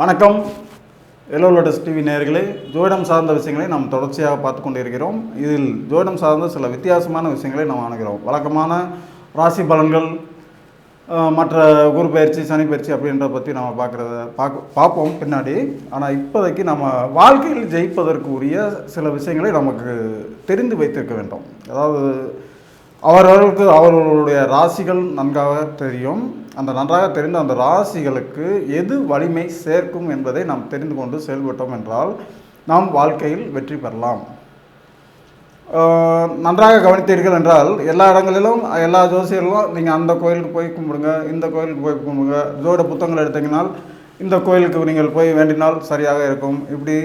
வணக்கம். Yellow lotus TV நேயர்களே ஜோதிடம் சார்ந்த விஷயங்களை நாம் தொடர்ச்சியாக பார்த்து கொண்டிருக்கிறோம். இதில் ஜோதிடம் சார்ந்த சில வித்தியாசமான விஷயங்களை நாம் அணுகிறோம் வழக்கமான ராசி பலன்கள் மற்ற குரு பயிற்சி சனி பயிற்சி அப்படின்றத பற்றி நம்ம பார்க்குறத பார்க்க பார்ப்போம் பின்னாடி. ஆனால் இப்போதைக்கு நம்ம வாழ்க்கையில் ஜெயிப்பதற்கு உரிய சில விஷயங்களை நமக்கு தெரிந்து வைத்திருக்க வேண்டும். அதாவது அவரவர்களுக்கு அவர்களுடைய ராசிகள் நன்றாக தெரியும். அந்த நன்றாக தெரிந்த அந்த ராசிகளுக்கு எது வலிமை சேர்க்கும் என்பதை நாம் தெரிந்து கொண்டு செயல்பட்டோம் என்றால் நாம் வாழ்க்கையில் வெற்றி பெறலாம். நன்றாக கவனித்தீர்கள் என்றால் எல்லா இடங்களிலும் எல்லா ஜோசியர்களும் நீங்கள் அந்த கோயிலுக்கு போய் கும்பிடுங்க இந்த கோயிலுக்கு போய் கும்பிடுங்க ஜோட புத்தகங்கள் எடுத்தீங்கனால் இந்த கோயிலுக்கு நீங்கள் போய் வேண்டினால் சரியாக இருக்கும் இப்படி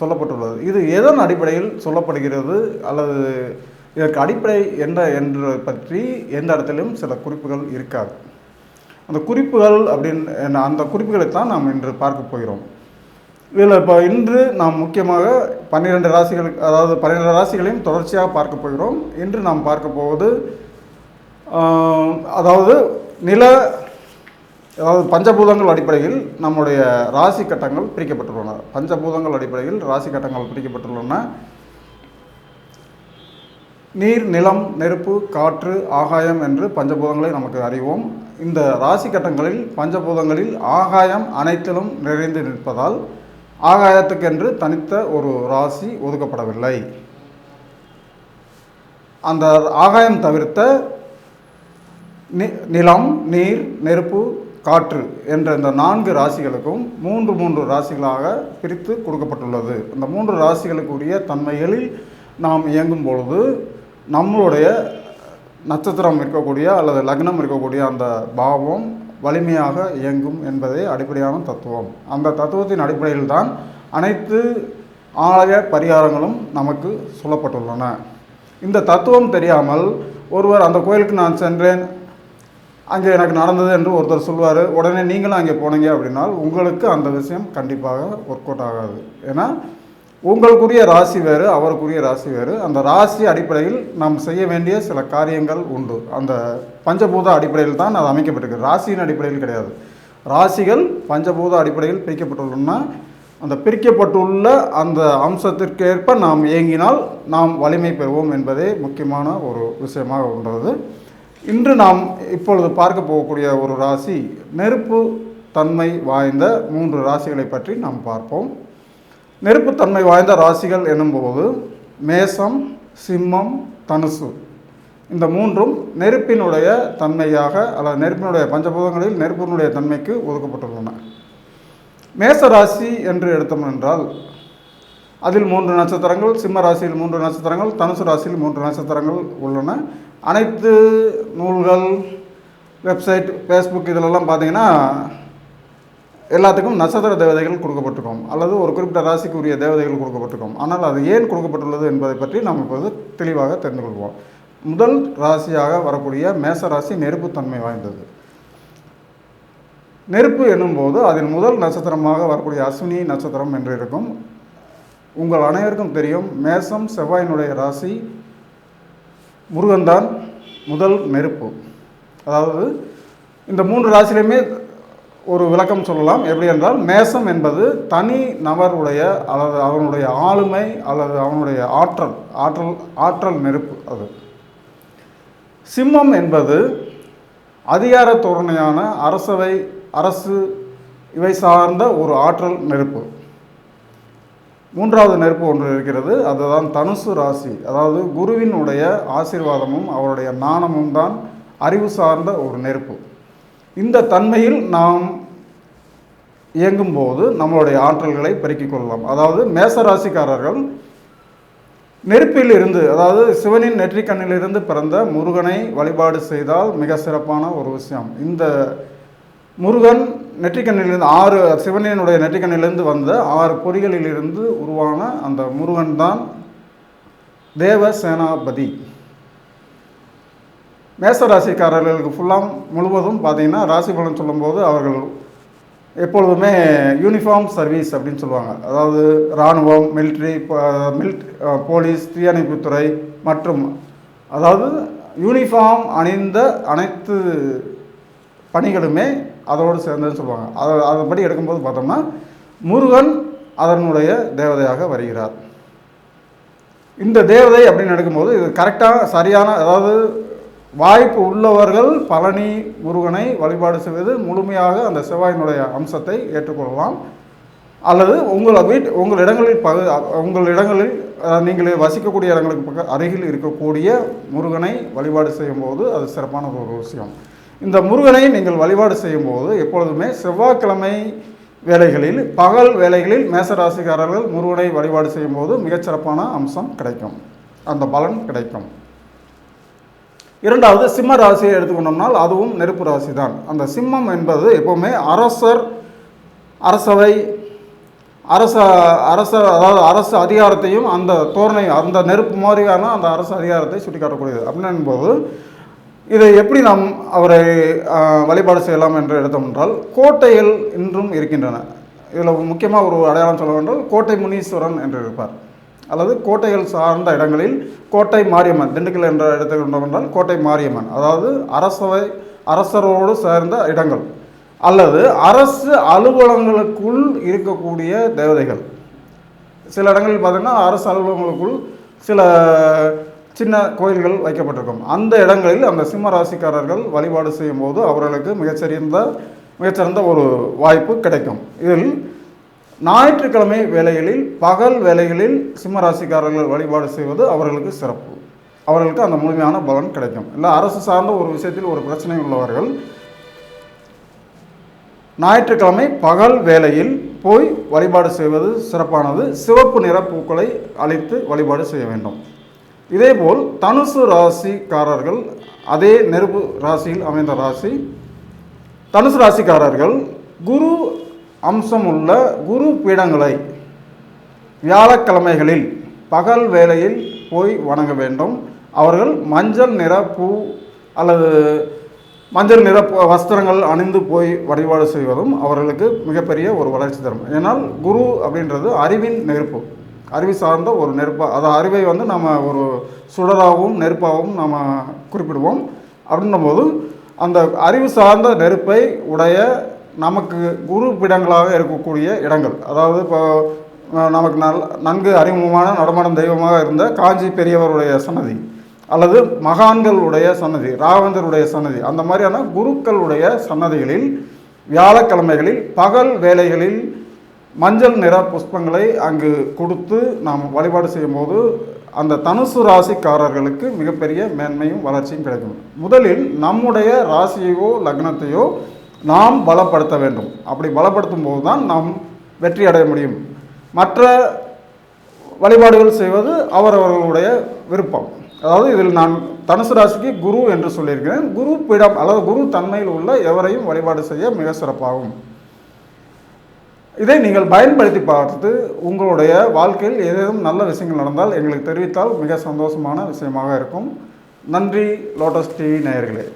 சொல்லப்பட்டுள்ளது. இது எதன் அடிப்படையில் சொல்லப்படுகிறது அல்லது இதற்கு அடிப்படை என்ன என்று பற்றி எந்த இடத்திலும் சில குறிப்புகள் இருக்காது. அந்த குறிப்புகள் அப்படின்னு என்ன- அந்த குறிப்புகளைத்தான் நாம் இன்று பார்க்க போகிறோம். இதில் இப்போ இன்று நாம் முக்கியமாக பன்னிரெண்டு ராசிகளுக்கு அதாவது பன்னிரெண்டு ராசிகளையும் தொடர்ச்சியாக பார்க்க போகிறோம். இன்று நாம் பார்க்க போவது அதாவது நில அதாவது பஞ்சபூதங்கள் அடிப்படையில் நம்முடைய ராசி கட்டங்கள் பிரிக்கப்பட்டுள்ளன. பஞ்சபூதங்கள் அடிப்படையில் ராசி கட்டங்கள் பிரிக்கப்பட்டுள்ளன. நீர் நிலம் நெருப்பு காற்று ஆகாயம் என்று பஞ்சபூதங்களை நமக்கு அறிவோம். இந்த ராசி கட்டங்களில் பஞ்சபூதங்களில் ஆகாயம் அனைத்திலும் நிறைந்து நிற்பதால் ஆகாயத்துக்கென்று தனித்த ஒரு ராசி ஒதுக்கப்படவில்லை. அந்த ஆகாயம் தவிர்த்த நி- நிலம் நீர் நெருப்பு காற்று என்ற இந்த நான்கு ராசிகளுக்கும் மூன்று மூன்று ராசிகளாக பிரித்து கொடுக்கப்பட்டுள்ளது. இந்த மூன்று ராசிகளுக்கு உரிய தன்மைகளில் நாம் இயங்கும் பொழுது நம்மளுடைய நட்சத்திரம் இருக்கக்கூடிய அல்லது லக்னம் இருக்கக்கூடிய அந்த பாவம் வலிமையாக இயங்கும் என்பதே அடிப்படையான தத்துவம். அந்த தத்துவத்தின் அடிப்படையில் தான் அனைத்து ஆலய பரிகாரங்களும் நமக்கு சொல்லப்பட்டுள்ளன. இந்த தத்துவம் தெரியாமல் ஒருவர் அந்த கோயிலுக்கு நான் சென்றேன் அங்கே எனக்கு நடந்தது என்று ஒருத்தர் சொல்வார் உடனே நீங்களும் அங்கே போனீங்க அப்படின்னால் உங்களுக்கு அந்த விஷயம் கண்டிப்பாக ஒர்க் அவுட் ஆகாது. ஏன்னா உங்களுக்குரிய ராசி வேறு அவருக்குரிய ராசி வேறு. அந்த ராசி அடிப்படையில் நாம் செய்ய வேண்டிய சில காரியங்கள் உண்டு. அந்த பஞ்சபூத அடிப்படையில் தான் அது அமைக்கப்பட்டிருக்கு ராசியின் அடிப்படையில் கிடையாது. ராசிகள் பஞ்சபூத அடிப்படையில் பிரிக்கப்பட்டுள்ளன. அந்த பிரிக்கப்பட்டுள்ள அந்த அம்சத்திற்கேற்ப நாம் இயங்கினால் நாம் வலிமை பெறுவோம் என்பதே முக்கியமான ஒரு விஷயமாக உள்ளது. இன்று நாம் இப்பொழுது பார்க்க போகக்கூடிய ஒரு ராசி நெருப்பு தன்மை வாய்ந்த மூன்று ராசிகளை பற்றி நாம் பார்ப்போம். நெருப்புத்தன்மை வாய்ந்த ராசிகள் எனும்போது மேசம் சிம்மம் தனுசு. இந்த மூன்றும் நெருப்பினுடைய தன்மையாக அல்லது நெருப்பினுடைய பஞ்சபூதங்களில் நெருப்பினுடைய தன்மைக்கு ஒதுக்கப்பட்டுள்ளன. மேச ராசி என்று எடுத்தோம் என்றால் அதில் மூன்று நட்சத்திரங்கள் சிம்ம ராசியில் மூன்று நட்சத்திரங்கள் தனுசு ராசியில் மூன்று நட்சத்திரங்கள் உள்ளன. அனைத்து நூல்கள் வெப்சைட் ஃபேஸ்புக் இதிலெல்லாம் பார்த்தீங்கன்னா எல்லாத்துக்கும் நட்சத்திர தேவதைகள் கொடுக்கப்பட்டிருக்கும். அல்லது ஒரு குறிப்பிட்ட ராசிக்கு உரிய தேவதைகள் கொடுக்கப்பட்டிருக்கும். ஆனால் அது ஏன் கொடுக்கப்பட்டுள்ளது என்பதை பற்றி நாம் இப்போது தெளிவாக தெரிந்து கொள்வோம். முதல் ராசியாக வரக்கூடிய மேச ராசி நெருப்புத்தன்மை வாய்ந்தது. நெருப்பு என்னும்போது அதில் முதல் நட்சத்திரமாக வரக்கூடிய அஸ்வினி நட்சத்திரம் என்று இருக்கும். உங்கள் அனைவருக்கும் தெரியும் மேசம் செவ்வாயினுடைய ராசி முருகன்தான் முதல் நெருப்பு. அதாவது இந்த மூன்று ராசிலையுமே ஒரு விளக்கம் சொல்லலாம். எப்படி என்றால் மேசம் என்பது தனி நபருடைய அல்லது அவனுடைய ஆளுமை அல்லது அவனுடைய ஆற்றல் ஆற்றல் ஆற்றல் நெருப்பு அது. சிம்மம் என்பது அதிகார தோரணையான அரசவை அரசு இவை சார்ந்த ஒரு ஆற்றல் நெருப்பு. மூன்றாவது நெருப்பு ஒன்று இருக்கிறது. அதுதான் தனுசு ராசி. அதாவது குருவினுடைய ஆசீர்வாதமும் அவருடைய நாணமும் தான் அறிவு சார்ந்த ஒரு நெருப்பு. இந்த தன்மையில் நாம் இயங்கும்போது நம்மளுடைய ஆற்றல்களை பெருக்கிக் கொள்ளலாம். அதாவது மேச ராசிக்காரர்கள் நெருப்பில் இருந்து அதாவது சிவனின் நெற்றிக்கண்ணிலிருந்து பிறந்த முருகனை வழிபாடு செய்தால் மிக சிறப்பான ஒரு விஷயம். இந்த முருகன் நெற்றிக்கண்ணிலிருந்து ஆறு சிவனினுடைய நெற்றிக்கண்ணிலிருந்து வந்த ஆறு பொறிகளிலிருந்து உருவான அந்த முருகன் தான் தேவ சேனாபதி. மேச ராசிக்காரர்களுக்கு ஃபுல்லாக முழுவதும் பார்த்தீங்கன்னா ராசி பலன் சொல்லும்போது அவர்கள் எப்பொழுதுமே யூனிஃபார்ம் சர்வீஸ் அப்படின்னு சொல்லுவாங்க. அதாவது இராணுவம் மிலிட்ரி மில்ட் போலீஸ் தீயணைப்புத்துறை மற்றும் அதாவது யூனிஃபார்ம் அணிந்த அனைத்து பணிகளுமே அதோடு சேர்ந்ததுன்னு சொல்லுவாங்க. அதை அதன்படி எடுக்கும்போது பார்த்தோம்னா முருகன் அதனுடைய தேவதையாக வருகிறார். இந்த தேவதை அப்படின்னு எடுக்கும்போது இது கரெக்டாக சரியான அதாவது வாய்ப்பு உள்ளவர்கள் பழனி முருகனை வழிபாடு செய்வது முழுமையாக அந்த செவ்வாயினுடைய அம்சத்தை ஏற்றுக்கொள்ளலாம். அல்லது உங்கள் வீட்டு உங்கள் இடங்களில் பகு உங்கள் இடங்களில் நீங்கள் வசிக்கக்கூடிய இடங்களுக்கு பக்க அருகில் இருக்கக்கூடிய முருகனை வழிபாடு செய்யும்போது அது சிறப்பான ஒரு விஷயம். இந்த முருகனை நீங்கள் வழிபாடு செய்யும்போது எப்பொழுதுமே செவ்வாய்க்கிழமை வேலைகளில் பகல் வேலைகளில் மேசராசிக்காரர்கள் முருகனை வழிபாடு செய்யும்போது மிகச்சிறப்பான அம்சம் கிடைக்கும். அந்த பலன் கிடைக்கும். இரண்டாவது சிம்ம ராசியை எடுத்துக்கொண்டோம்னால் அதுவும் நெருப்பு ராசி தான் அந்த சிம்மம் என்பது எப்போவுமே அரசர் அரசவை அரச அரச அதாவது அரசு அதிகாரத்தையும் அந்த தோரணை அந்த நெருப்பு மாதிரியான அந்த அரசு அதிகாரத்தை சுட்டிக்காட்டக்கூடியது. அப்படின்னு போது இதை எப்படி நாம் அவரை வழிபாடு செய்யலாம் என்று எடுத்தோம் என்றால் கோட்டைகள் இன்றும் இருக்கின்றன. இதில் முக்கியமாக ஒரு அடையாளம் சொல்ல வேண்டும் கோட்டை முனீஸ்வரன் என்று இருப்பார். அல்லது கோட்டைகள் சார்ந்த இடங்களில் கோட்டை மாரியம்மன் திண்டுக்கல் என்ற இடத்தை கொண்டோம் என்றால் கோட்டை மாரியம்மன். அதாவது அரசவை அரசரோடு சேர்ந்த இடங்கள். அல்லது அரசு அலுவலகங்களுக்குள் இருக்கக்கூடிய தேவதைகள். சில இடங்களில் பார்த்திங்கன்னா அரசு அலுவலகங்களுக்குள் சில சின்ன கோயில்கள் வைக்கப்பட்டிருக்கும். அந்த இடங்களில் அந்த சிம்ம ராசிக்காரர்கள் வழிபாடு செய்யும்போது அவர்களுக்கு மிகச்சிறந்த மிகச்சிறந்த ஒரு வாய்ப்பு கிடைக்கும். இதில் ஞாயிற்றுக்கிழமை வேலைகளில் பகல் வேலைகளில் சிம்ம ராசிக்காரர்கள் வழிபாடு செய்வது அவர்களுக்கு சிறப்பு. அவர்களுக்கு அந்த முழுமையான பலன் கிடைக்கும். இல்லை அரசு சார்ந்த ஒரு விஷயத்தில் ஒரு பிரச்சனை உள்ளவர்கள் ஞாயிற்றுக்கிழமை பகல் வேளையில் போய் வழிபாடு செய்வது சிறப்பானது. சிவப்பு நிற பூக்களை அழித்து வழிபாடு செய்ய வேண்டும். இதேபோல் தனுசு ராசிக்காரர்கள் அதே நெருப்பு ராசியில் அமைந்த ராசி தனுசு ராசிக்காரர்கள் குரு அம்சம் உள்ள குரு பீடங்களை வியாழக்கிழமைகளில் பகல் வேளையில் போய் வணங்க வேண்டும். அவர்கள் மஞ்சள் நிற பூ அல்லது மஞ்சள் நிற வஸ்திரங்கள் அணிந்து போய் வழிபாடு செய்வதும் அவர்களுக்கு மிகப்பெரிய ஒரு வளர்ச்சி தரும். ஏன்னால் குரு அப்படின்றது அறிவின் நெருப்பு. அறிவு சார்ந்த ஒரு நெருப்பாக அதை அறிவை வந்து நம்ம ஒரு சுடராகவும் நெருப்பாகவும் நம்ம குறிப்பிடுவோம். அப்படின்னும் போது அந்த அறிவு சார்ந்த நெருப்பை உடைய நமக்கு குரு பீடங்களாக இருக்கக்கூடிய இடங்கள். அதாவது இப்போ நமக்கு நல் நன்கு அறிமுகமான நடமாடும் தெய்வமாக இருந்த காஞ்சி பெரியவருடைய சன்னதி அல்லது மகான்களுடைய சன்னதி ராகவேந்தருடைய சன்னதி அந்த மாதிரியான குருக்களுடைய சன்னதிகளில் வியாழக்கிழமைகளில் பகல் வேலைகளில் மஞ்சள் நிற புஷ்பங்களை அங்கு கொடுத்து நாம் வழிபாடு செய்யும்போது அந்த தனுசு ராசிக்காரர்களுக்கு மிகப்பெரிய மேன்மையும் வளர்ச்சியும் கிடைக்கும். முதலில் நம்முடைய ராசியையோ லக்னத்தையோ நாம் பலப்படுத்த வேண்டும். அப்படி பலப்படுத்தும் போது தான் நாம் வெற்றி அடைய முடியும். மற்ற வழிபாடுகள் செய்வது அவரவர்களுடைய விருப்பம். அதாவது இதில் நான் தனுசு ராசிக்கு குரு என்று சொல்லியிருக்கிறேன். குரு பீடம் அல்லது குரு தன்மையில் உள்ள எவரையும் வழிபாடு செய்ய மிக சிறப்பாகும். இதை நீங்கள் பயன்படுத்தி பார்த்து உங்களுடைய வாழ்க்கையில் ஏதேனும் நல்ல விஷயங்கள் நடந்தால் எங்களுக்கு தெரிவித்தால் மிக சந்தோஷமான விஷயமாக இருக்கும். நன்றி லோட்டஸ் டிவி நேயர்களே.